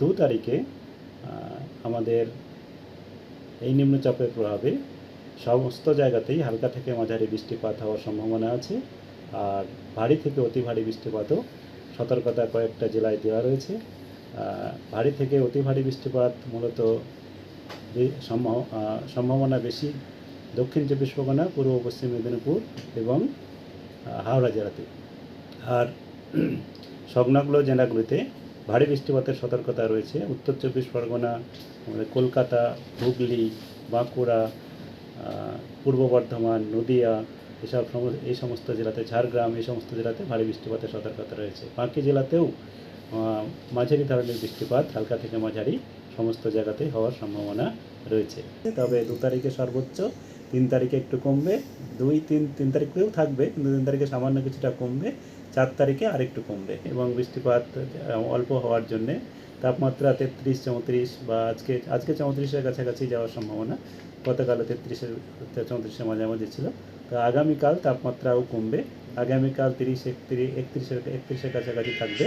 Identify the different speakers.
Speaker 1: দু তারিখে আমাদের এই নিম্নচাপের প্রভাবে সমস্ত জায়গাতেই হালকা থেকে মাঝারি বৃষ্টিপাত হওয়ার সম্ভাবনা আছে আর ভারী থেকে অতি ভারী বৃষ্টিপাতও সতর্কতা কয়েকটা জেলায় দেওয়া রয়েছে। ভারী থেকে অতি ভারী বৃষ্টিপাত মূলত সম্ভাবনা বেশি দক্ষিণ চব্বিশ পরগনা, পূর্ব পশ্চিম মেদিনীপুর এবং হাওড়া জেলাতে। আর সংলগ্ন জেলাগুলিতে ভারী বৃষ্টিপাতের সতর্কতা রয়েছে। উত্তর চব্বিশ পরগনা কলকাতা, হুগলি, বাঁকুড়া পূর্ব বর্ধমান, নদিয়া, এসব এই সমস্ত জেলাতে, ঝাড়গ্রাম, এই সমস্ত জেলাতে ভারী বৃষ্টিপাতের সতর্কতা রয়েছে। বাকি জেলাতেও মাঝারি ধরনের বৃষ্টিপাত হালকা থেকে মাঝারি সমস্ত জায়গাতেই হওয়ার সম্ভাবনা রয়েছে। তবে দু তারিখে সর্বোচ্চ তিন তারিখে একটু কমবে, দুই, তিন তিন তারিখেও থাকবে, কিন্তু তিন তারিখে সামান্য কিছুটা কমবে, চার তারিখে আরেকটু কমবে এবং বৃষ্টিপাত অল্প হওয়ার জন্যে তাপমাত্রা তেত্রিশ, চৌত্রিশ বা আজকে আজকে চৌত্রিশের কাছাকাছি যাওয়ার সম্ভাবনা গতকালে তেত্রিশের, চৌত্রিশের মাঝামাঝি ছিল। তো আগামীকাল তাপমাত্রাও কমবে আগামীকাল তিরিশ একত্রিশ একত্রিশের একত্রিশের কাছাকাছি থাকবে।